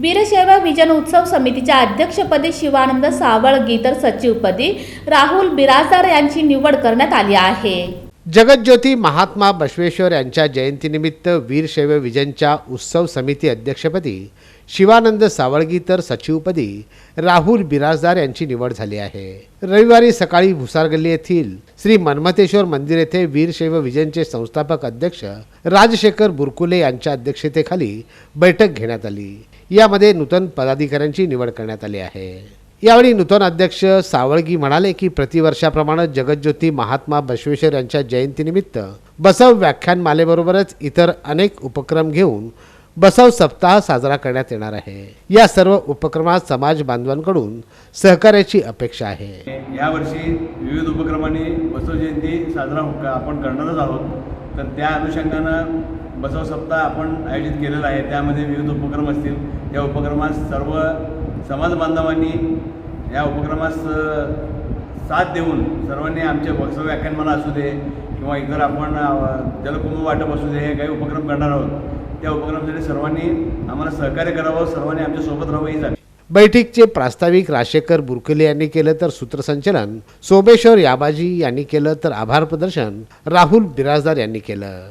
Veerashaiva vision उत्सव समितीच्या अध्यक्षपदी शिवानंद सावळगी तर सचिवपदी राहुल बिराजदार यांची निवड करण्यात आली आहे जगज्योती महात्मा बसवेश्वर यांच्या जयंतीनिमित्त वीरशैव विजनच्या उत्सव समिती अध्यक्षपदी शिवानंद सावळगी तर सचिवपदी राहुल बिराजदार यांची निवड झाली आहे रविवारी सकाळी भुसारगल्ली येथील श्री मन्मथेश्वर मंदिर येथे वीरशैव विजनचे संस्थापक अध्यक्ष राजशेखर बुरकुले यांच्या अध्यक्षतेखाली बैठक घेण्यात आली यामध्ये नूतन पदाधिकाऱ्यांची निवड करण्यात आली आहे. यावेळी नूतन अध्यक्ष सावळगी म्हणाले की प्रतिवर्षाप्रमाणे जगज्योती महात्मा बसवेश्वर यांच्या जयंतीनिमित्त बसव व्याख्यानमालेबरोबरच इतर अनेक उपक्रम घेऊन बसव सप्ताह साजरा करण्यात येणार आहे. या सर्व उपक्रमात समाज बांधवांकडून सहकार्याची अपेक्षा आहे. यावर्षी विविध उपक्रमांनी बसव जयंती साजरा आपण करणारच आहोत. तर त्या अनुषंगानं बसव सप्ताह आपण आयोजित केलेला आहे. त्यामध्ये विविध उपक्रम असतील. या उपक्रमास सर्व समाज बांधवांनी या उपक्रमास साथ देऊन सर्वांनी आमचे बसव व्याख्यानमाला असू दे किंवा इतर आपण जलकुंभ वाटप असू दे हे काही उपक्रम करणार आहोत. त्या उपक्रमासाठी सर्वांनी आम्हाला सहकार्य करावं. सर्वांनी आमच्यासोबत राहावं ही झाली बैठकीचे प्रास्ताविक राजशेखर बुरकुले यांनी केलं तर सूत्रसंचलन सोमेश्वर याबाजी यांनी केलं तर आभार प्रदर्शन राहुल बिराजदार यांनी केलं.